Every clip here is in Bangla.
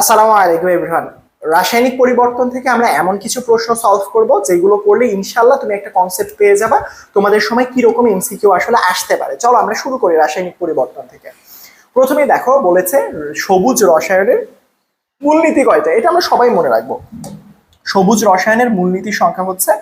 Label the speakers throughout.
Speaker 1: আসসালামু আলাইকুম এভরিওয়ান। রাসায়নিক পরিবর্তন থেকে আমরা এমন কিছু প্রশ্ন সলভ করব যেগুলো করলে ইনশাল্লাহ তুমি একটা কনসেপ্ট পেয়ে যাবা। তোমাদের সময় কি রকম এমসিকিউ আসলে আসতে পারে। চলো আমরা শুরু করি রাসায়নিক পরিবর্তন থেকে। প্রথমে দেখো, বলেছে সবুজ রসায়নের মূলনীতি কয়টা? এটা আমরা সবাই মনে রাখব। সবুজ রসায়নের মূলনীতির সংখ্যা হচ্ছে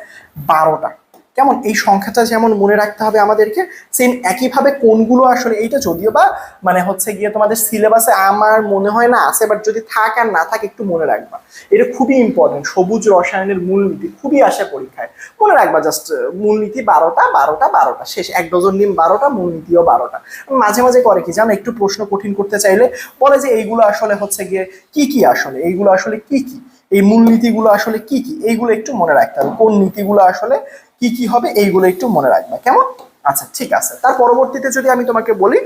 Speaker 1: বারোটা। কেমন? এই সংখ্যাটা যেমন মনে রাখতে হবে আমাদেরকে সেম একইভাবে কোনগুলো আসলে এইটা যদিও বা মানে হচ্ছে গিয়ে তোমাদের সিলেবাসে আমার মনে হয় না আছে বাট যদি থাক আর না থাকে একটু মনে রাখবা। এটা খুবই ইম্পর্টেন্ট সবুজ রসায়নের মূলনীতি, খুবই আসে পরীক্ষায়। মনে রাখবা জাস্ট মূলনীতি বারোটা বারোটা বারোটা, শেষ, এক ডজন ডিম বারোটা, মূলনীতিও বারোটা। মাঝে মাঝে করে কি জানো, একটু প্রশ্ন কঠিন করতে চাইলে বলে যে এইগুলো আসলে হচ্ছে গিয়ে কি কি আসলে, এইগুলো আসলে কি কি, এই মূলনীতিগুলো আসলে কি কি, এইগুলো একটু মনে রাখতে হবে, কোন নীতিগুলো আসলে কি কি হবে এইগুলো একটু মনে রাখবে, কেমন? আচ্ছা ঠিক আছে। তার পরবর্তীতে যদি আমি তোমাকে বলি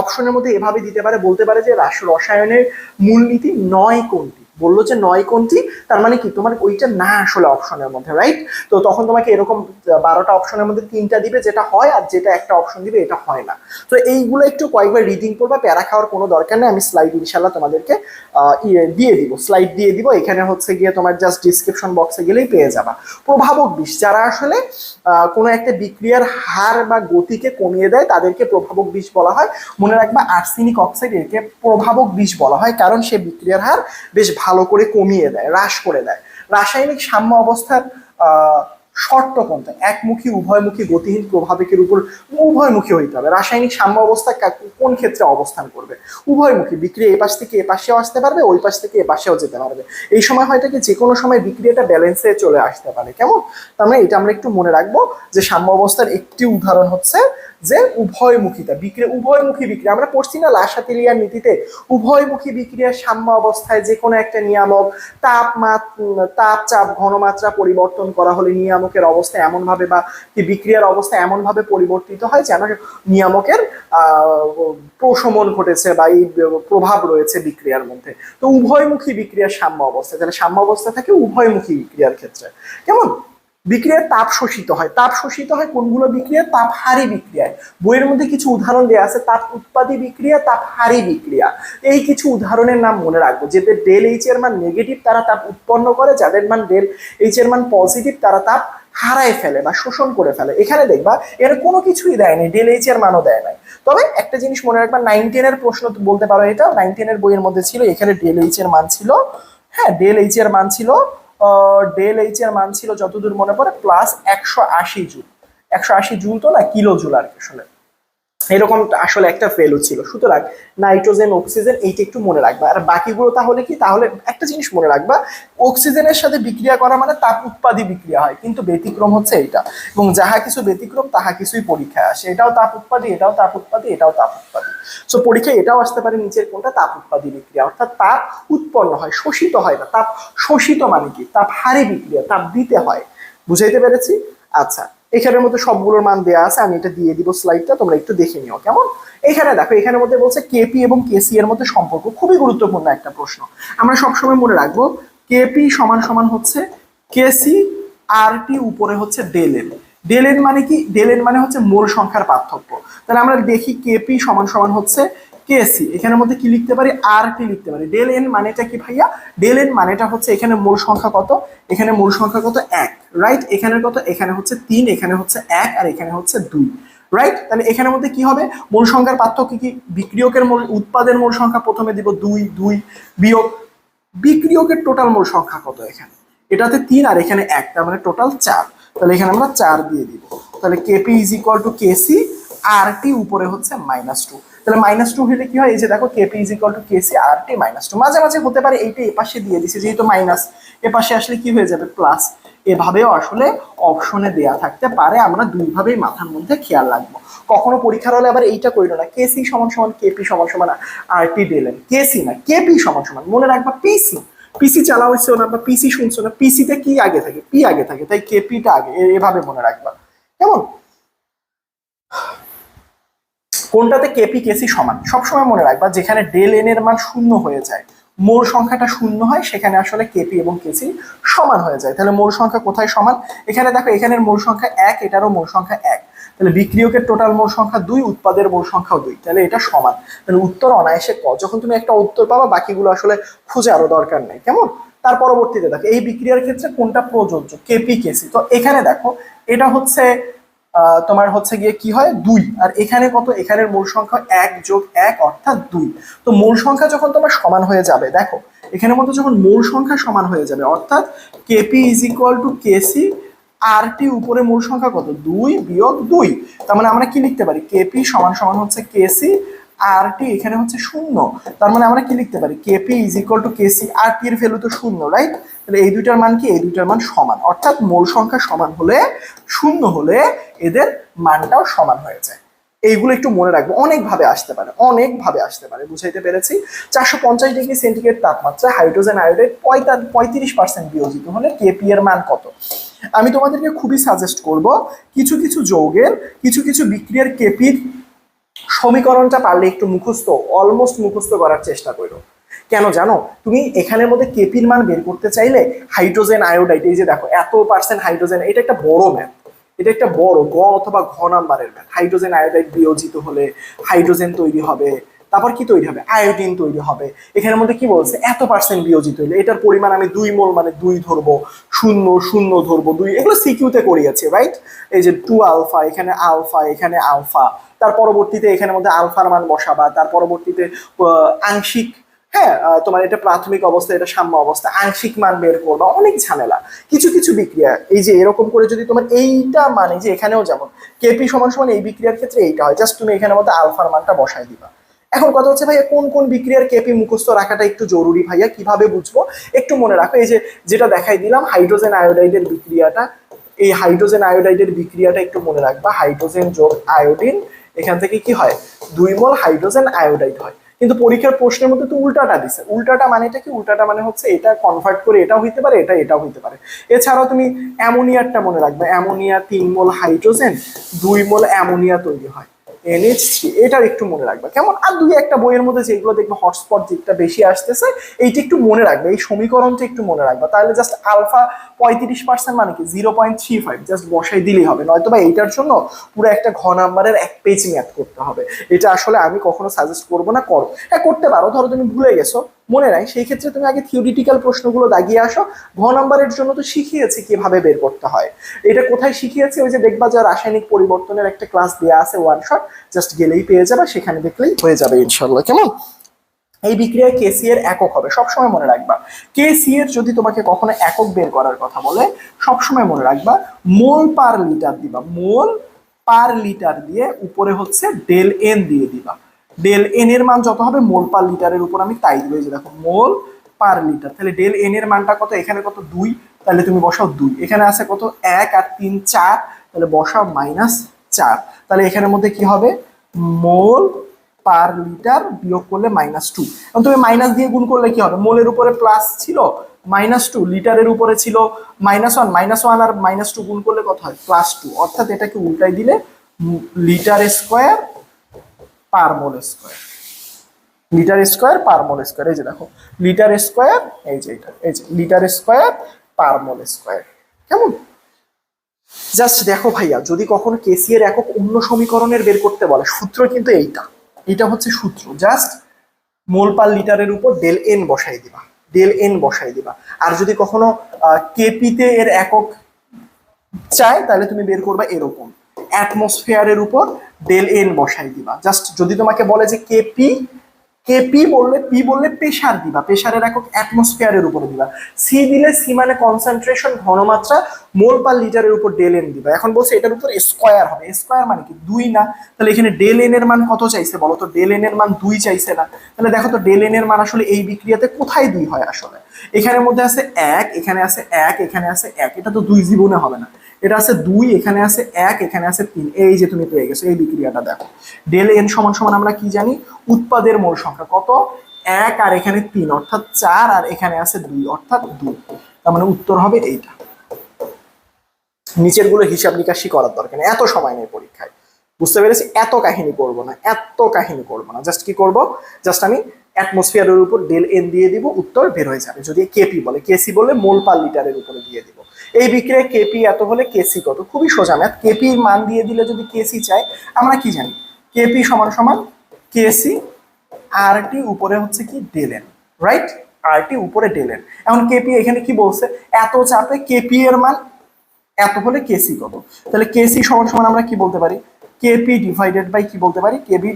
Speaker 1: অপশনের মধ্যে এভাবে দিতে পারে, বলতে পারে যে রাস রসায়নের মূলনীতি নয় কোনটি? বলল যে নয় কোনটি? তার মানে কি? তোমার ওইটা না আসলে অপশনের মধ্যে রাইট তো তখন তোমাকে এরকম বারোটা অপশনের মধ্যে তিনটা দিবে, যেটা হয় আর যেটা একটা অপশন দিবে, এটা হয় না। তো এইগুলো একটু কয়েকবার রিডিং করবা, প্যারা খাওয়ার কোনো দরকার নেই। আমি স্লাইড ইনশাল্লাহ তোমাদেরকে ইয়ে দিয়ে দিব স্লাইড দিয়ে দিব। এখানে হচ্ছে গিয়ে তোমার জাস্ট ডিসক্রিপশন বক্সে গেলেই পেয়ে যাবা। প্রভাবক বিষ, যারা আসলে কোনো একটা বিক্রিয়ার হার বা গতিকে কমিয়ে দেয়, তাদেরকে প্রভাবক বিষ বলা হয়। মনে রাখবা আর্সেনিক অক্সাইড একে প্রভাবক বিষ বলা হয়, কারণ সে বিক্রিয়ার হার বেশ ভালো করে কমিয়ে দেয় হ্রাস করে দেয়। রাসায়নিক সাম্য অবস্থার আহ, শর্ত কোনটা একমুখী উভয়মুখী গতিহীন প্রভাবকের উপর উভয়মুখী হইতে হবে। রাসায়নিক সাম্য অবস্থা কোন ক্ষেত্রে অবস্থান করবে? উভয়মুখী বিক্রিয়া এ পাশ থেকে এ পাশেও আসতে পারবে ওই পাশ থেকে এ পাশেও যেতে পারবে। এই সময় হয়তো কি যে কোনো সময় বিক্রিয়াটা ব্যালেন্সে চলে আসতে পারে কেমন? তার মানে এটা আমরা একটু মনে রাখব যে সাম্য অবস্থার একটি উদাহরণ হচ্ছে যে উভয়মুখিতা বিক্রিয়া উভয়মুখী বিক্রিয়া। আমরা পড়ছি না লাসাতিলিয়ার নীতিতে উভয়মুখী বিক্রিয়ার সাম্য অবস্থায় যে কোনো একটা নিয়ামক তাপমাত তাপ চাপ ঘনমাত্রা পরিবর্তন করা হলে নিয়ামকের অবস্থা এমনভাবে বা কি বিক্রিয়ার অবস্থা এমনভাবে পরিবর্তিত হয় যেন নিয়ামকের প্রশমন ঘটেছে বা এই প্রভাব রয়েছে বিক্রিয়ার মধ্যে। তো উভয়মুখী বিক্রিয়ার সাম্য অবস্থা, যেন সাম্য অবস্থা থাকে উভয়মুখী বিক্রিয়ার ক্ষেত্রে। কেমন? বিক্রিয়ার তাপ শোষিত হয়। তাপ শোষিত হয় কোনগুলো বিক্রিয়া তাপ হারি বিক্রিয়ায়। বইয়ের মধ্যে কিছু উদাহরণ দেওয়া আছে, তাপ উৎপাদী বিক্রিয়া, তাপ হারি বিক্রিয়া। এই কিছু উদাহরণের নাম মনে রাখব। যাদের ডেল এইচ এর মান নেগেটিভ তারা তাপ উৎপন্ন করে। যাদের মান ডেল এইচ এর মান পজিটিভ তারা তাপ হারায় ফেলে বা শোষণ করে ফেলে। এখানে দেখবা, এর কোনো কিছুই দেয়নি ডেল এইচ এর মানও দেয় নাই। তবে একটা জিনিস মনে রাখবা নাইন টেনের প্রশ্ন বলতে পারো এটা নাইন টেনের বইয়ের মধ্যে ছিল, এখানে ডেল এইচ এর মান ছিল হ্যাঁ ডেল এইচ এর মান ছিল ডেল এইচ এর মান ছিল যতদূর মনে পড়ে প্লাস একশো আশি জুল। একশো আশি জুল তো না, কিলো জুল আর কি আসলে এরকম আসলে একটা ভ্যালু ছিল। সুতরাং নাইট্রোজেন অক্সিজেন এইটা একটু মনে রাখবা। আর বাকিগুলো তাহলে কি? তাহলে একটা জিনিস মনে রাখবা অক্সিজেনের সাথে বিক্রিয়া করা মানে তাপ উৎপাদী বিক্রিয়া হয়, কিন্তু ব্যতিক্রম হচ্ছে এইটা। এবং যাহা কিছু ব্যতিক্রম, তাহা কিছুই পরীক্ষায় আসে। এটাও তাপ উৎপাদী, এটাও তাপ উৎপাদী, এটাও তাপ উৎপাদী। সো পরীক্ষায় এটাও আসতে পারে নিচের কোনটা তাপ উৎপাদী বিক্রিয়া। অর্থাৎ তাপ উৎপন্ন হয়, শোষিত হয় না। তাপ শোষিত মানে কি? তাপ হারে বিক্রিয়া, তাপ দিতে হয়। বুঝাইতে পেরেছি? আচ্ছা। এখানের মধ্যে সবগুলোর মান দেওয়া আছে, আমি এটা দিয়ে দিব স্লাইডটা তোমরা একটু দেখে নিও কেমন? এখানে দেখো, এখানের মধ্যে বলছে কেপি এবং কেসি এর মধ্যে সম্পর্ক, খুবই গুরুত্বপূর্ণ একটা প্রশ্ন। আমরা সবসময় মনে রাখব কেপি সমান সমান হচ্ছে কেসি আর টি উপরে হচ্ছে ডেল এন ডেল এন মানে কি? ডেল এন মানে হচ্ছে মোল সংখ্যার পার্থক্য। তাহলে আমরা দেখি কেপি সমান সমান হচ্ছে কেসি এখানের মধ্যে কি লিখতে পারি? আর টি লিখতে পারি। ডেল এন মানেটা কি ভাইয়া? ডেল এন মানেটা হচ্ছে এখানে মূল সংখ্যা কত? এখানে মূল সংখ্যা কত? এক। রাইট এখানের কত? এখানে হচ্ছে তিন, এখানে হচ্ছে এক, আর এখানে হচ্ছে দুই। রাইট তাহলে এখানের মধ্যে কি হবে? মূল সংখ্যার পার্থক্য কি? বিক্রিয়কের মূল, উৎপাদের মূল সংখ্যা প্রথমে দিব দুই দুই বিয়োগ। বিক্রিয়কের টোটাল মূল সংখ্যা কত এখানে? এটাতে তিন আর এখানে এক, তার মানে টোটাল চার। তাহলে এখানে আমরা চার দিয়ে দিব। তাহলে KP is equal to KC R T উপরে হচ্ছে মাইনাস টু তাহলে মাইনাস টু হলে কি হয়? এই যে দেখো KP is equal to KC R T minus two মাঝে মাঝে হতে পারে এইটা এপাশে দিয়ে দিছে, যেহেতু মাইনাস এপাশে আসলে কি হয়ে যাবে? প্লাস এভাবেও আসলে অপশনে দেয়া থাকতে পারে। আমরা দুইভাবেই মাথার মধ্যে খেয়াল রাখব। কখনো পরীক্ষার হলে আবার এইটা করিল না। কেসি সমান সমান কেপি সমান সমান আর টি ডেলেন কেসি না কেপি সমান সমান। মনে রাখবা পিসি পিসি চালা হচ্ছে না, বা পিসি শুনছো না। পিসিতে কি আগে থাকে? পি আগে থাকে। তাই কেপিটা আগে। এভাবে মনে রাখবা। কেমন? কোনটাতে কেপি কেসি সমান? সবসময় মনে রাখবা, যেখানে ডেল এন এর মান শূন্য হয়ে যায়, মোল সংখ্যাটা শূন্য হয়, সেখানে আসলে কেপি এবং কেসি সমান হয়ে যায়। তাহলে মোল সংখ্যা কোথায় সমান? এখানে দেখো, এখানের মোল সংখ্যা এক, এটারও মোল সংখ্যা এক। তাহলে বিক্রিয়কের টোটাল মোল সংখ্যা দুই, উৎপাদের মোল সংখ্যাও দুই। তাহলে এটা সমান। তাহলে উত্তর অনায়াসে ক, যখন তুমি একটা উত্তর পাবা, বাকিগুলো আসলে খুঁজে আরও দরকার নেই। কেমন? তার পরবর্তীতে দেখো, এই বিক্রিয়ার ক্ষেত্রে কোনটা প্রযোজ্য? কেপি কেসি তো এখানে দেখো, এটা হচ্ছে তোমার হচ্ছে গিয়ে কি হয়? দুই। আর এখানে কত? এখানের মূল সংখ্যা এক যোগ এক, অর্থাৎ দুই। তো মূল সংখ্যা যখন তোমার সমান হয়ে যাবে, দেখো এখানে মতো যখন মূল সংখ্যা সমান হয়ে যাবে, অর্থাৎ KP is equal to KC R T উপরে মূল সংখ্যা কত? দুই বিয়োগ দুই। তার মানে আমরা কি লিখতে পারি? কেপি সমান সমান হচ্ছে কেসি আর টি এখানে হচ্ছে শূন্য। তার মানে আমরা কি লিখতে পারি? KP is equal to KC R T এর ভ্যালু তো শূন্য রাইট তাহলে এই দুইটার মান কি? এই দুইটার মান সমান। অর্থাৎ মূল সংখ্যা সমান হলে শূন্য হলে এদের মানটাও সমান হয়ে যায়। এইগুলো একটু মনে রাখব। অনেকভাবে আসতে পারে, অনেকভাবে আসতে পারে, বুঝাইতে পেরেছি? চারশো পঞ্চাশ ডিগ্রি সেন্টিগ্রেড তাপমাত্রা, হাইড্রোজেন আয়োডাইড পঁয়ত্রিশ পার্সেন্ট বিয়োজিত হলে কেপি এর মান কত? আমি তোমাদেরকে খুবই সাজেস্ট করব, কিছু কিছু যৌগের, কিছু কিছু বিক্রিয়ার কেপির সমীকরণটা পারলে একটু মুখস্থ অলমোস্ট মুখস্থ করার চেষ্টা করো। কেন জানো? তুমি এখানের মধ্যে কেপির মান বের করতে চাইলে হাইড্রোজেন আয়োডাইড, এই যে দেখো, এত পার্সেন্ট হাইড্রোজেন, এটা একটা বড় ম্যাথ। এটা একটা বড়, গ অথবা ঘ নাম্বারের ম্যাথ। হাইড্রোজেন আয়োডাইড বিয়োজিত হলে হাইড্রোজেন তৈরি হবে। তারপর কি তৈরি হবে? আয়োডিন তৈরি হবে। এখানের মধ্যে কি বলছে? এত পার্সেন্ট বিয়োজিত হইলে। এটার পরিমাণ আমি দুই মোল মানে দুই ধরবো। শূন্য শূন্য ধরবো। দুই এগুলো সিকিউতে করিয়েছে রাইট এই যে টু আলফা এখানে আলফা এখানে আলফা তার পরবর্তীতে এখানের মধ্যে আলফার মান বসাবা। তার পরবর্তীতে আংশিক হ্যাঁ তোমার এটা প্রাথমিক অবস্থা, এটা সাম্য অবস্থা। আংশিক মান বের করবা। অনেক ঝামেলা। কিছু কিছু বিক্রিয়া। এই যে এরকম করে যদি তোমার এইটা মানে যে এখানেও যেমন কেপি সমান সমান এই বিক্রিয়ার ক্ষেত্রে এইটা হয়। জাস্ট তুমি এখানের মধ্যে আলফার মানটা বসাই দিবা। এখন কথা হচ্ছে ভাইয়া, কোন কোন বিক্রিয়ার কেপি মুখস্থ রাখাটা একটু জরুরি ভাইয়া? কীভাবে বুঝব? একটু মনে রাখো, এই যে যেটা দেখাই দিলাম, হাইড্রোজেন আয়োডাইডের বিক্রিয়াটা, এই হাইড্রোজেন আয়োডাইডের বিক্রিয়াটা একটু মনে রাখবা। হাইড্রোজেন যোগ আয়োডিন, এখান থেকে কি হয়? দুই মোল হাইড্রোজেন আয়োডাইড হয়। কিন্তু পরীক্ষার প্রশ্নের মধ্যে তো উল্টাটা দিছে। উল্টাটা মানেটা কি? উল্টাটা মানে হচ্ছে এটা কনভার্ট করে এটা হইতে পারে, এটা এটা হইতে পারে। এছাড়াও তুমি অ্যামোনিয়ারটা মনে রাখবে। অ্যামোনিয়া তিন মোল হাইড্রোজেন, দুই মোল অ্যামোনিয়া তৈরি হয়। এনএইচ থ্রি এটার একটু মনে রাখবে। কেমন? আর দুই একটা বইয়ের মধ্যে যেগুলো দেখবে হটস্পট যেটা বেশি আসতেছে, এইটা একটু মনে রাখবে। এই সমীকরণটা একটু মনে রাখবে। তাহলে জাস্ট আলফা পঁয়ত্রিশ পার্সেন্ট মানে কি? Zero point three five just বসাই দিলেই হবে। নয়তো বা এইটার জন্য পুরো একটা ঘ নাম্বারের এক পেজ ম্যাথ করতে হবে। এটা আসলে আমি কখনো সাজেস্ট করব না করো হ্যাঁ করতে পারো। ধরো তুমি ভুলে গেছো। মনে নাই সেই ক্ষেত্রে তুমি আগে থিওরিটিক্যাল প্রশ্নগুলো দাগিয়ে আসো। ঘ নাম্বারের জন্য তো শিখিয়েছি কীভাবে বের করতে হয়। এটা কোথায় শিখিয়েছি? ওই যে দেখবা যে রাসায়নিক পরিবর্তনের একটা ক্লাস দেওয়া আছে ওয়ান শট জাস্ট গেলেই পেয়ে যাবে, সেখানে দেখলেই হয়ে যাবে ইনশাল্লাহ কেমন? এই বিক্রিয়ায় কেসি এর একক হবে, সবসময় মনে রাখবা। কেসি এর যদি তোমাকে কখনো একক বের করার কথা বলে, সবসময় মনে রাখবা, মোল পার লিটার দিবা, মোল পার লিটার দিয়ে উপরে হচ্ছে ডেল এন দিয়ে দিবা। ডেল এন এর মান যত হবে মোল পার লিটারের উপর আমি তাই দিব যে দেখো, মোল পার লিটার তাহলে ডেল এন এর মানটা কত? এখানে কত? দুই। তাহলে তুমি বসাও দুই। এখানে আছে কত? এক আর তিন, চার। তাহলে বসাও মাইনাস চার। তাহলে এখানের মধ্যে কি হবে? মোল পার লিটার বিয়োগ করলে মাইনাস টু এবং তুমি মাইনাস দিয়ে গুণ করলে কি হবে? মোলের উপরে প্লাস ছিল মাইনাস টু লিটারের উপরে ছিল মাইনাস ওয়ান মাইনাস ওয়ান আর মাইনাস টু গুণ করলে কত হয়? প্লাস টু অর্থাৎ এটাকে উল্টাই দিলে litre square per mole square. Litre square per mole square. এই যে দেখো, লিটার স্কোয়ার, এই যে এটা, এই যে litre square per mole square. কেমন? জাস্ট দেখো ভাইয়া, যদি কখনো কেসি এর একক অন্য সমীকরণের বের করতে বলে, সূত্র কিন্তু এইটা। এটা হচ্ছে সূত্র। জাস্ট মোল পার লিটারের উপর ডেল এন বসাই দিবা। ডেল এন বসাই দিবা। আর যদি কখনো কেপিতে এর একক চায়, তাহলে তুমি বের করবা এরকম। অ্যাটমসফিয়ারের উপর ডেল এন বসাই দিবা। জাস্ট যদি তোমাকে বলে যে কেপি কেপি বললে পি বললে প্রেশার দিবা। প্রেশারের একক অ্যাটমসফিয়ারের উপরে দিবা। সি দিলে সি মানে কনসেন্ট্রেশন ঘনমাত্রা মোল পার লিটারের উপর ডেল এন দিবা। এখন বলছে এটার উপর স্কোয়ার হবে। স্কোয়ার মানে কি? দুই না। তাহলে এখানে ডেল এন এর মান কত চাইছে বলো তো? ডেল এন এর মান দুই চাইছে না। তাহলে দেখো তো ডেল এন এর মান আসলে এই বিক্রিয়াতে কোথায় দুই হয় আসলে? এখানের মধ্যে আছে এক, এখানে আছে এক, এখানে আছে এক। এটা তো দুই জীবনে হবে না। এটা আছে দুই, এখানে আছে এক, এখানে আছে তিন। এই যে তুমি পেয়ে গেছো, এই বিক্রিয়াটা দেখো। ডেল এন সমান সমান আমরা কি জানি? উৎপাদের মোল সংখ্যা কত? এক আর এখানে তিন, অর্থাৎ চার, আর এখানে আছে দুই, অর্থাৎ দুই। তার মানে উত্তর হবে এইটা। নিচেরগুলো হিসাব নিকাশি করার দরকার এত সময় নেই পরীক্ষায়। বুঝতে পেরেছি? এত কাহিনী করব না, এত কাহিনী করব না। জাস্ট কি করব? জাস্ট আমি অ্যাটমসফিয়ারের উপর ডেল এন দিয়ে দিব, উত্তর বের হয়ে যাবে। যদি কেপি বলে কেসি বলে, মোল পার লিটারের উপরে দিয়ে দিব। এই বিক্রিয়ায় কেপি এত হলে কেসি কত? খুবই সোজা ম্যাথ কেপির মান দিয়ে দিলে যদি কেসি চাই আমরা কি জানি? কেপি সমান সমান কেসি আর টি উপরে হচ্ছে কি ডেলেন রাইট আর টি উপরে ডেলেন এখন কেপি এখানে কি বলছে? এত চাপে কেপি এর মান এত হলে কেসি কত? তাহলে কেসি সমান সমান আমরা কি বলতে পারি? কেপি ডিভাইডেড বাই কি বলতে পারি? কেবি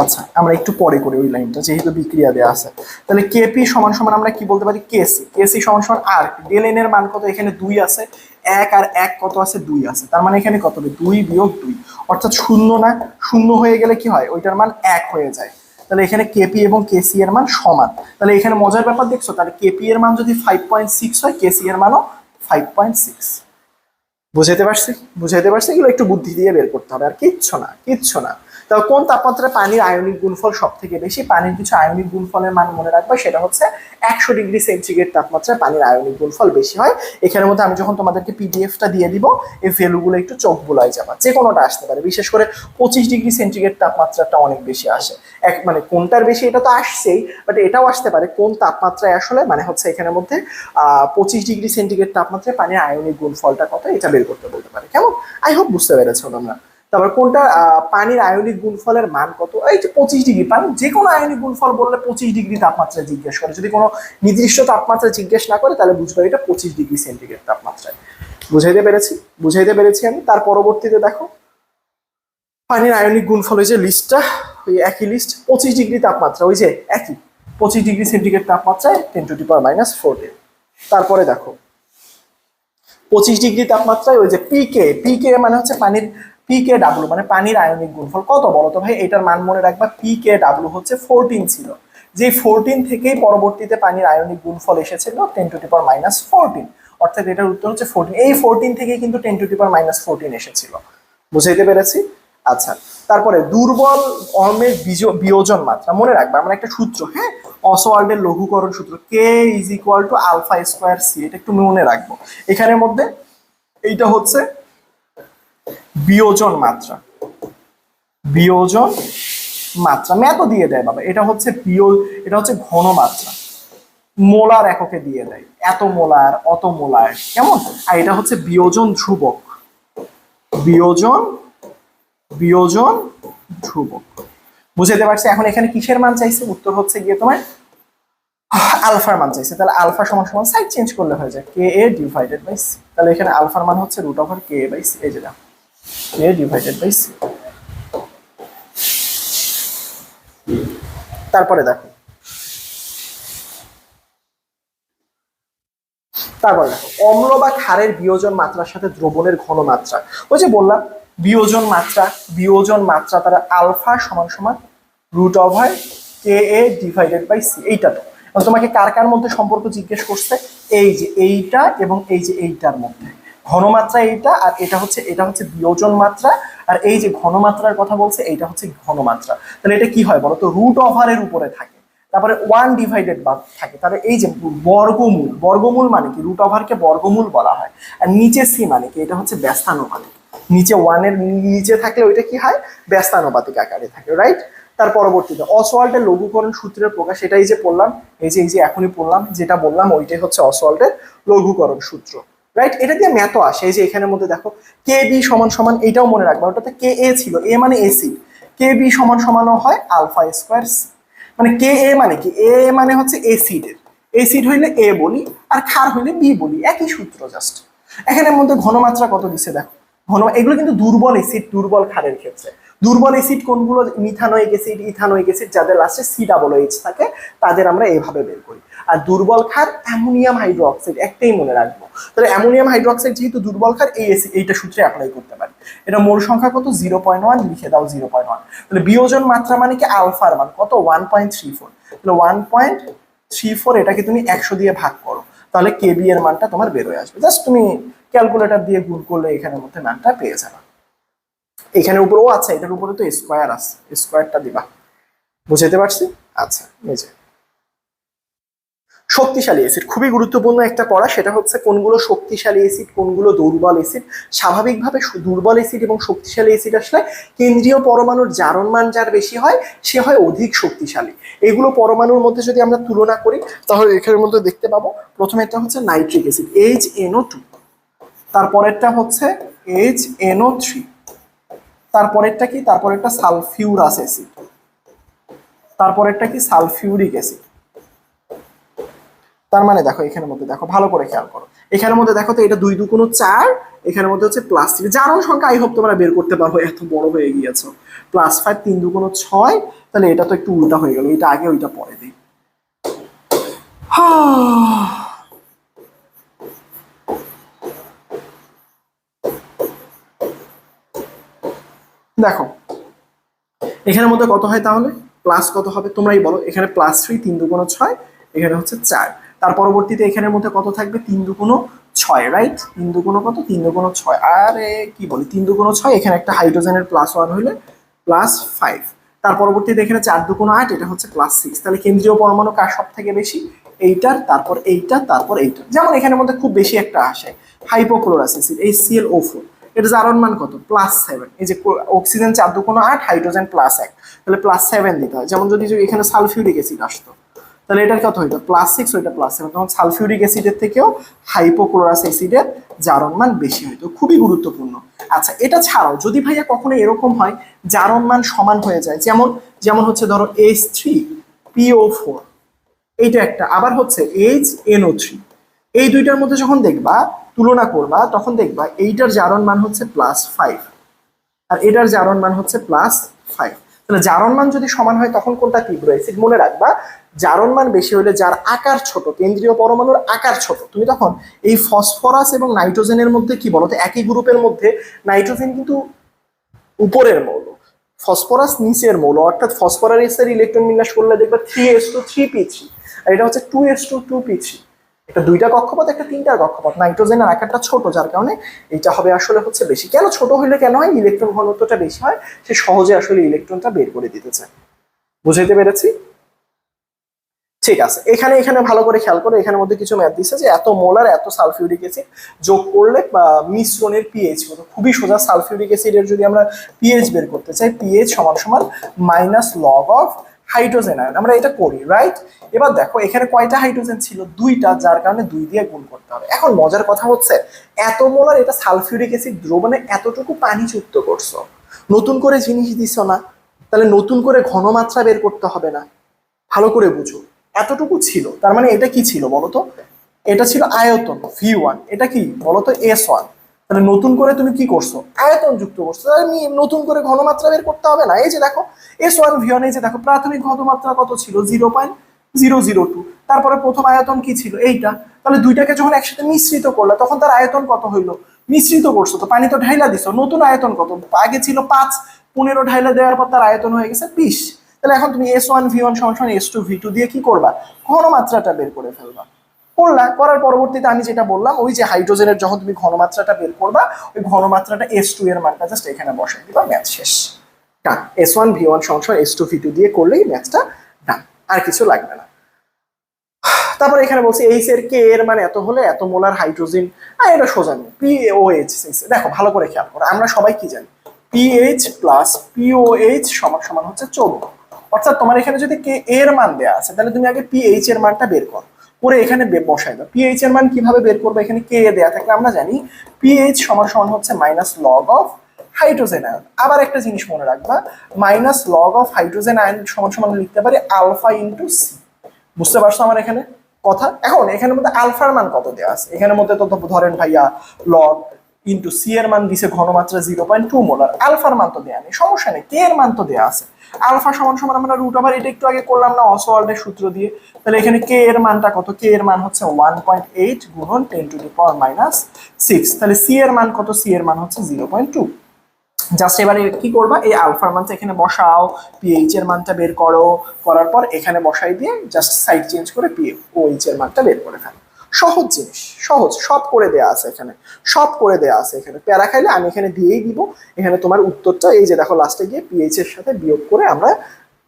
Speaker 1: আচ্ছা আমরা একটু পরে করি ওই লাইনটা যেহেতু বিক্রিয়া দেওয়া আছে। তাহলে কেপি সমান সমান আমরা কি বলতে পারি? কেসি কেসি সমান সমান আর ডেল এন এর মান কত? এখানে দুই আছে, এক আর এক কত আছে? দুই আছে। তার মানে এখানে কত হবে? দুই বিয়োগ দুই। অর্থাৎ শূন্য না, শূন্য হয়ে গেলে কি হয়? ওইটার মান এক হয়ে যায়। তাহলে এখানে কেপি এবং কেসি এর মান সমান। তাহলে এখানে মজার ব্যাপার দেখছ? তাহলে কেপি এর মান যদি ফাইভ পয়েন্ট সিক্স হয় কেসি এর মানও ফাইভ পয়েন্ট সিক্স বুঝাইতে পারছি? বুঝাইতে পারছি? এগুলো একটু বুদ্ধি দিয়ে বের করতে হবে। আর কিচ্ছু না কিচ্ছু না। তবে কোন তাপমাত্রায় পানির আয়নিক গুণফল সব থেকে বেশি? পানির কিছু আয়নিক গুণফলের মান মনে রাখবে, সেটা হচ্ছে একশো ডিগ্রি সেন্টিগ্রেড তাপমাত্রায় পানির আয়নিক গুণফল বেশি হয়। এখানের মধ্যে আমি যখন তোমাদেরকে পিডিএফটা দিয়ে দিব, এই ভ্যালুগুলো একটু চোখ বুলায় যাবা। যে কোনোটা আসতে পারে, বিশেষ করে পঁচিশ ডিগ্রি সেন্টিগ্রেড তাপমাত্রাটা অনেক বেশি আসে। এক মানে কোনটার বেশি এটা তো আসছেই বাট এটাও আসতে পারে কোন তাপমাত্রায় আসলে মানে হচ্ছে এখানের মধ্যে পঁচিশ ডিগ্রি সেন্টিগ্রেড তাপমাত্রায় পানির আয়নিক গুণফলটা কত, এটা বের করতে বলতে পারে। কেমন? আই হোপ বুঝতে পেরেছ তোমরা। তারপর কোনটা পানির আয়নিক গুণফলের মান কত? এই যে পঁচিশ ডিগ্রি, পানি যে কোনো আয়নিক গুণফল বললে পঁচিশ ডিগ্রি তাপমাত্রায় জিজ্ঞেস করে। যদি কোনো নির্দিষ্ট তাপমাত্রা জিজ্ঞেস না করে, তাহলে বুঝবে এটা পঁচিশ ডিগ্রি সেন্টিগ্রেড তাপমাত্রায়। বুঝাইতে পেরেছি? বুঝাইতে পেরেছি আমি। তার পরবর্তীতে দেখো, পানির আয়নিক গুণফল ওই যে লিস্টটা ওই একই লিস্ট পঁচিশ ডিগ্রি তাপমাত্রা, ওই যে একই, পঁচিশ ডিগ্রি সেন্টিগ্রেড তাপমাত্রায় ten to power minus fourteen তারপরে দেখো, পঁচিশ ডিগ্রি তাপমাত্রায় ওই যে পিকে পিকে মানে হচ্ছে পানির পিকে ডাব্লু মানে পানির আয়নিক গুণফল কত বলো তো ভাই? এটার মান মনে রাখবা পিকে ডাব্লু হচ্ছে ফোরটিন ছিল। যে ফোরটিন থেকেই পরবর্তীতে পানির আয়নিক গুণফল এসেছিল ten to the power minus fourteen অর্থাৎ এটার উত্তর হচ্ছে ফোরটিন এই ফোরটিন থেকেই কিন্তু ten to power minus fourteen এসেছিল। বুঝাইতে পেরেছি? আচ্ছা তারপরে দুর্বল অর্মের বিয়োজন মাত্রা, মনে রাখবে, আমরা একটা সূত্র হ্যাঁ? অসওয়াল্ডের লঘুকরণ সূত্র K is equal to alpha square C এটা একটু মনে রাখব। এখানের মধ্যে এইটা হচ্ছে বিয়োজন মাত্রা। বিয়োজন মাত্রা। ম্যাথও দিয়ে দেয় বাবা। এটা হচ্ছে বিয় এটা হচ্ছে ঘন মাত্রা। মোলার এককে দিয়ে দেয়। এত মোলার, অত মোলার। কেমন? আর এটা হচ্ছে বিয়োজন ধ্রুবক। বিয়োজন বিয়োজন ধ্রুবক। বুঝাতে পারছি? এখন এখানে কিসের মান চাইছে? উত্তর হচ্ছে গিয়ে তোমার আলফার মান চাইছে। তাহলে আলফা সমান সমান সাইড চেঞ্জ করলে হয়ে যায়। K A divided by C তাহলে এখানে আলফার মান হচ্ছে root over K by C এই কে ডিভাইডেড বাই সি তারপরে দেখো। তারপর দেখো, অম্ল বা ক্ষারের বিয়োজন মাত্রার সাথে দ্রবণের ঘনমাত্রা ওই যে বললাম, বিয়োজন মাত্রা বিয়োজন মাত্রা তারা আলফা সমান সমান root over K A divided by C এইটা তো। তোমাকে কার কার মধ্যে সম্পর্ক জিজ্ঞেস করছে? এই যে এইটা এবং এই যে এইটার মধ্যে। ঘনমাত্রা এইটা, আর এটা হচ্ছে এটা হচ্ছে বিয়োজন মাত্রা, আর এই যে ঘনমাত্রার কথা বলছে, এইটা হচ্ছে ঘনমাত্রা। তাহলে এটা কি হয় বলো তো? রুট ওভারের উপরে থাকে। তারপরে ওয়ান ডিভাইডেড বা থাকে। তাহলে এই যে বর্গমূল বর্গমূল মানে কি? রুট ওভারকে বর্গমূল বলা হয়। আর নিচে সি মানে কি? এটা হচ্ছে ব্যস্তানুপাতিক। নিচে ওয়ানের নিচে থাকলে ওইটা কি হয়? ব্যস্তানুপাতিক আকারে থাকে রাইট তার পরবর্তীতে অসওয়াল্টের লঘুকরণ সূত্রের প্রকাশ, এটাই যে পড়লাম, এই যে এই যে এখনই পড়লাম, যেটা বললাম, ওইটাই হচ্ছে অসওয়াল্টের লঘুকরণ সূত্র। রাইট এটা দিয়ে ম্যাথও আসে, এই যে এখানের মধ্যে দেখো কে বি সমান সমান এটাও মনে রাখবা ওটাতে কে এ ছিল এ মানে এসি কে বি সমান সমানও হয় আলফা স্কোয়ার সি মানে কে এ মানে কি? এ মানে হচ্ছে এসিডের এসিড হইলে এ বলি, আর ক্ষার হইলে বি বলি, একই সূত্র জাস্ট এখানের মধ্যে ঘনমাত্রা কত দিছে দেখো ঘন এগুলো কিন্তু দুর্বল এসিড দুর্বল ক্ষারের ক্ষেত্রে। দুর্বল এসিড কোনগুলো? মিথানোয়িক এসিড ইথানোয়িক এসিড যাদের লাস্টে সি ডাবল এইচ থাকে, তাদের আমরা এইভাবে বের করি। আর দুর্বল ক্ষার অ্যামোনিয়াম হাইড্রোক্সাইড, একটাই মনে রাখব। তাহলে অ্যামোনিয়াম হাইড্রোক্সাইড যেহেতু দুর্বল ক্ষার, এই এইটা সূত্রে অ্যাপ্লাই করতে পারি। এটা মোল সংখ্যা কত? জিরো পয়েন্ট ওয়ান লিখে দাও জিরো পয়েন্ট ওয়ান তাহলে বিয়োজন মাত্রা মানে কি? আলফার মান। কত? ওয়ান পয়েন্ট থ্রি ফোর তাহলে ওয়ান পয়েন্ট থ্রি ফোর এটাকে তুমি একশো দিয়ে ভাগ করো। তাহলে কেবি এর মানটা তোমার বেরোয় আসবে। জাস্ট তুমি ক্যালকুলেটর দিয়ে গুণ করলে এখানের মধ্যে মানটা পেয়ে যাবে। এখানে উপরেও আছে, এটার উপরে তো স্কোয়ার আছে। স্কোয়ারটা দিবা। বুঝাইতে পারছি? আচ্ছা যে। শক্তিশালী অ্যাসিড খুবই গুরুত্বপূর্ণ একটা পড়া, সেটা হচ্ছে কোনগুলো শক্তিশালী অ্যাসিড কোনগুলো দুর্বল অ্যাসিড স্বাভাবিকভাবে দুর্বল অ্যাসিড এবং শক্তিশালী অ্যাসিড আসলে কেন্দ্রীয় পরমাণুর জারণ মান যার বেশি হয়, সে হয় অধিক শক্তিশালী। এগুলো পরমাণুর মধ্যে যদি আমরা তুলনা করি, তাহলে এখানের মধ্যে দেখতে পাবো, প্রথমে একটা হচ্ছে nitric acid H NO two তারপরেরটা হচ্ছে এইচ এনও থ্রি তারপরেরটা কি? তারপরেরটা সালফিউরাস অ্যাসিড তারপরেরটা কি? সালফিউরিক অ্যাসিড তার মানে দেখো এখানের মধ্যে দেখো, ভালো করে খেয়াল করো। এখানের মধ্যে দেখো তো এটা দুই দু কোনো চার, এখানের মধ্যে হচ্ছে প্লাস থ্রি জারণ সংখ্যা আই হোপ তোমরা বের করতে পারব এত বড় হয়ে গিয়েছো। প্লাস ফাইভ তিন দু কোনো ছয়, তাহলে এটা তো একটু উল্টা হয়ে গেল, এটা আগে, ওইটা পরে দিই। দেখো, এখানের মধ্যে কত হয় তাহলে? প্লাস কত হবে? তোমরাই বলো, এখানে প্লাস থ্রি তিন দুগুণ ছয়, এখানে হচ্ছে চার। তার পরবর্তীতে এখানের মধ্যে কত থাকবে? তিন দুগুণ ছয় রাইট তিন দুগুণ কত? তিন দুগুণ ছয়। আরে, কি বলি? তিন দুগুণ ছয়, এখানে একটা হাইড্রোজেনের প্লাস ওয়ান হইলে প্লাস ফাইভ তার পরবর্তীতে এখানে চার দুগুণ আট, এটা হচ্ছে প্লাস সিক্স তাহলে কেন্দ্রীয় পরমাণু কার সব থেকে বেশি? এইটার, তারপর এইটা তারপর এইটা যেমন এখানের মধ্যে খুব বেশি একটা আসে হাইপোক্লোরাস অ্যাসিড এই সিএল ও ফোর এটা জারণ মান কত? প্লাস সেভেন এই যে অক্সিজেন চার দুগুণ আট হাইড্রোজেন প্লাস এক। তাহলে প্লাস সেভেন দিতে হয়। যেমন যদি এখানে সালফিউরিক অ্যাসিড আসতো তাহলে এটার কত হইতো প্লাস সিক্স ওইটা প্লাস সেভেন তখন সালফিউরিক অ্যাসিডের থেকেও হাইপোক্লোরাস অ্যাসিডের জারণ মান বেশি হইতো, খুবই গুরুত্বপূর্ণ। আচ্ছা এটা ছাড়াও যদি ভাইয়া কখনো এরকম হয় জারণ মান সমান হয়ে যায়, যেমন যেমন হচ্ছে ধরো এইচ থ্রি পিও ফোর এইটা একটা। আবার হচ্ছে এইচ এনও থ্রি এই দুইটার মধ্যে যখন দেখবা, তুলনা করবা, তখন দেখবা এইটার জারণ মান হচ্ছে প্লাস ফাইভ আর এটার জারণ মান হচ্ছে প্লাস ফাইভ তাহলে জারণ মান যদি সমান হয়, তখন কোনটা তীব্র অ্যাসিড মনে রাখবা। জারণ মান বেশি হলে যার আকার ছোট, কেন্দ্রীয় পরমাণুর আকার ছোট, তুমি তখন এই ফসফরাস এবং নাইট্রোজেনের মধ্যে কি বলো? তো একই গ্রুপের মধ্যে নাইট্রোজেন কিন্তু উপরের মৌল ফসফরাস নিচের মৌল, অর্থাৎ ফসফরাসের ইলেকট্রন বিন্যাস করলে দেখবে three S two three P three আর এটা হচ্ছে two S two two P এটা দুইটা কক্ষপথ, একটা তিনটা কক্ষপথ। নাইট্রোজেনের আকারটা ছোট, যার কারণে এটা হবে আসলে হচ্ছে বেশি। কেন ছোট হইলে কেন হয়? ইলেকট্রন ঘনত্বটা বেশি হয়, সে সহজে আসলে ইলেকট্রনটা বের করে দিতে চায়। বুঝাইতে পেরেছি? ঠিক আছে। এখানে এখানে ভালো করে খেয়াল করে, এখানের মধ্যে কিছু ম্যাথ দিচ্ছে যে এত মোলার, এত সালফিউরিক অ্যাসিড যোগ করলে মিশ্রণের পিএইচ হতো খুবই সোজা, সালফিউরিক অ্যাসিডের যদি আমরা পিএইচ বের করতে চাই পিএইচ সমান সমান minus log of hydrogen ion, আমরা এটা করি রাইট এবার দেখো, এখানে কয়টা হাইড্রোজেন ছিল? দুইটা, যার কারণে দুই দিয়ে গুণ করতে হবে। এখন মজার কথা হচ্ছে, এত মোলার এটা সালফিউরিক অ্যাসিড দ্রবণে এতটুকু পানি যুক্ত করছ। নতুন করে জিনিস দিছ না, তাহলে নতুন করে ঘনমাত্রা বের করতে হবে না। ভালো করে বুঝো, এতটুকু ছিল, তার মানে এটা কি ছিল বলতো এটা ছিল আয়তন ভি ওয়ান এটা কি বলতো এস ওয়ান তাহলে নতুন করে তুমি কি করছ? আয়তন যুক্ত করছ। আমি নতুন করে ঘনমাত্রা বের করতে হবে না। এই যে দেখো এস ওয়ান ভি ওয়ান এই যে দেখো, প্রাথমিক ঘনমাত্রা কত ছিল? Zero point zero zero two তারপরে প্রথম আয়তন কি ছিল? এইটা। তাহলে দুইটাকে যখন একসাথে মিশ্রিত করলে, তখন তার আয়তন কত হইল? মিশ্রিত করছ তো পানি তো ঢাইলা দিছো। নতুন আয়তন কত? আগে ছিল পাঁচ, পনেরো ঢাইলা দেওয়ার পর তার আয়তন হয়ে গেছে বিশ। তাহলে এখন তুমি এস ওয়ান ভি ওয়ান সমান এস টু ভি টু দিয়ে কি করবা? ঘনমাত্রাটা বের করে ফেলবা। করলা, করার পরবর্তীতে আমি যেটা বললাম, ওই যে হাইড্রোজেনের যখন তুমি ঘনমাত্রাটা বের করবা, ওই ঘনমাত্রাটা এস টু এর মানটা জাস্ট এখানে বসাই দিবা ম্যাথ শেষ। Done S one V one সমান এস টু ভি টু দিয়ে করলেই ম্যাথটা ডান আর কিছু লাগবে না। তারপর এখানে বলছি এইচ এর কে এর মানে এত হলে এত মোলার হাইড্রোজেন আর এটা সোজা নেই। পি ও এইচ দেখো, ভালো করে খেয়াল করো, আমরা সবাই কি জানি? পিএইচ প্লাস পিওএইচ সমান সমান হচ্ছে চৌদ্দ অর্থাৎ তোমার এখানে যদি কে এর মান দেওয়া আছে, তাহলে তুমি আগে পিএইচ এর মানটা বের করো। করে এখানে বসাই দাও। পিএইচ এর মান কীভাবে বের করবে? এখানে কে দেয়া থাকলে আমরা জানি পিএইচ সমান সমান হচ্ছে minus log of hydrogen ion আবার একটা জিনিস মনে রাখবা minus log of hydrogen ion সমান সমান লিখতে পারি আলফা ইন্টু সি বুঝতে পারছ আমার এখানে কথা? এখন এখানের মধ্যে আলফার মান কত দেওয়া আছে? এখানের মধ্যে তো ধরেন ভাইয়া লগ ইন্টু সি এর মান দিছে ঘনমাত্রা জিরো পয়েন্ট টু মোলার। আলফার মান তো দেওয়া নেই, সমস্যা নেই, কে এর মান তো দেওয়া আছে? আলফা সমান সমান আমরা রুট ওভার এটা একটু আগে করলাম না অসওয়াল্ডের সূত্র দিয়ে। তাহলে এখানে কে এর মানটা কত? কে এর মান হচ্ছে ওয়ান পয়েন্ট এইট গুণন ten to the power minus six তাহলে সি এর মান কত? সি এর মান হচ্ছে জিরো পয়েন্ট টু। জাস্ট এবারে কি করবা? এই আলফার মানটা এখানে বসাও পিএইচ এর মানটা বের করো, করার পর এখানে বসাই দিয়ে জাস্ট সাইড চেঞ্জ করে পি ওইচ এর মানটা বের করে ফেলো। সহজ জিনিস, সহজ সব করে দেয়া আছে এখানে সব করে দেয়া আছে এখানে। প্যারা খাইলে আমি এখানে দিয়েই দিব। এখানে তোমার উত্তরটা এই যে দেখো লাস্টে গিয়ে পিএইচ এর সাথে বিয়োগ করে আমরা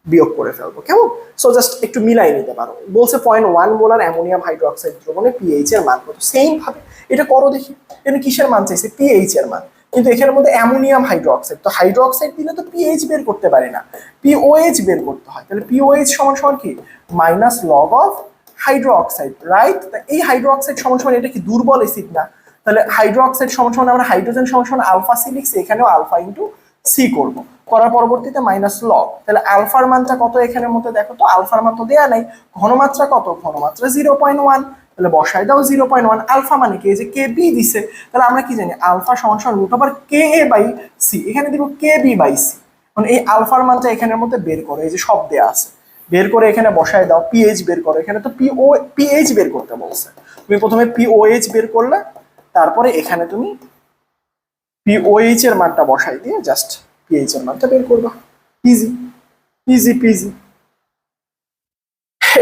Speaker 1: বিয়োগ করে ফেলব। কেমন? সো জাস্ট একটু মিলাই নিতে পারো। বলছে point one molar ammonium hydroxide দ্রবণে পিএইচ এর মান কত? সেম ভাবে। এটা করো দেখি। এখানে কিসের মান চাইছে? পিএইচ এর মান। কিন্তু এখানের মধ্যে অ্যামোনিয়াম হাইড্রোক্সাইড তো হাইড্রোক্সাইড দিলে তো পিএইচ বের করতে পারি না। পিওএইচ বের করতে হয়। তাহলে পিওএইচ সমান সমান কি? Minus log of hydroxide right এই হাইড্রোক্সাইড সমান সমান এটা কি দুর্বল এসিড না? তাহলে হাইড্রোক্সাইড সমান সমান আমরা হাইড্রোজেন সমান সমান আলফা সি লিখছি, এখানেও আলফা ইন্টু সি করব। করার পরবর্তীতে মাইনাস লগ তাহলে আলফার মানটা কত এখানের মধ্যে দেখো তো? আলফার মান তো দেয়া নাই, ঘনমাত্রা কত? ঘনমাত্রা জিরো পয়েন্ট ওয়ান তাহলে বসায় দাও জিরো পয়েন্ট ওয়ান আলফা মানে কি? এই যে কে বি দিছে, তাহলে আমরা কি জানি? আলফা সমান সমান root over K A by C এখানে দিব কে বি বাই সি মানে এই আলফার মানটা এখানের মধ্যে বের করো, এই যে সব দেয়া আছে। বের করে এখানে বসায় দাও পিএইচ বের করো। এখানে তো পিও পিএইচ বের করতে বলছে। তুমি প্রথমে পিওএইচ বের করলে, তারপরে এখানে তুমি পিওএইচ এর মানটা বসাই দিয়ে জাস্ট পিএইচ এর মানটা বের করবা। ইজি ইজি পিজি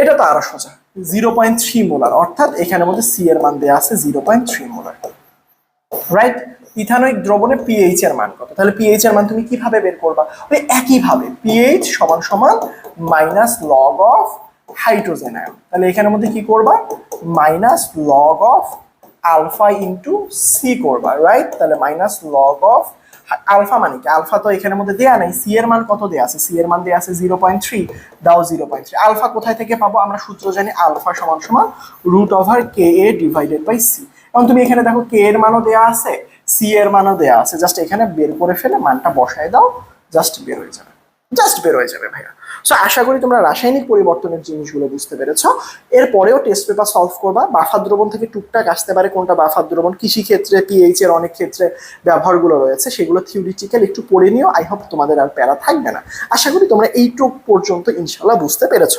Speaker 1: এটা তো আরও সোজা। জিরো পয়েন্ট থ্রি মোলার অর্থাৎ এখানের মধ্যে সি এর মান দেওয়া আছে zero point three molar right ethanoic দ্রবণে পিএইচ এর মান কত? তাহলে পিএইচ এর মান তুমি কীভাবে বের করবা? ওই একই ভাবে পিএইচ সমান সমান minus log of hydrogen ion তাহলে এখানের মধ্যে কি করবা? Minus log of alpha into C করবা রাইট তাহলে মাইনাস লগ অফ আলফা মানে কি? আলফা তো এখানের মধ্যে দেয়া নাই সি এর মান কত দেয়া আছে? সি এর মান দেয়া আছে জিরো পয়েন্ট থ্রি দাও জিরো পয়েন্ট থ্রি আলফা কোথায় থেকে পাবো? আমরা সূত্র জানি আলফা সমান সমান root over K A divided by C এবং তুমি এখানে দেখো কে এর মানও দেয়া আছে সি এর মানও দেয়া আছে। জাস্ট এখানে বের করে ফেলে মানটা বসায় দাও জাস্ট বের হয়ে যাবে। জাস্ট বের হয়ে যাবে, ভাইয়া। সো আশা করি তোমরা রাসায়নিক পরিবর্তনের জিনিসগুলো বুঝতে পেরেছ। এরপরেও টেস্ট পেপার সলভ করবা। বাফার দ্রবণ থেকে টুকটাক আসতে পারে কোনটা বাফার দ্রবণ। কৃষিক্ষেত্রে পিএইচ এর অনেক ক্ষেত্রে ব্যবহারগুলো রয়েছে। সেগুলো থিওরিটিক্যাল একটু পড়ে নিও। আই হোপ তোমাদের আর প্যারা থাকবে না। আশা করি তোমরা এইটুক পর্যন্ত ইনশাল্লাহ বুঝতে পেরেছ।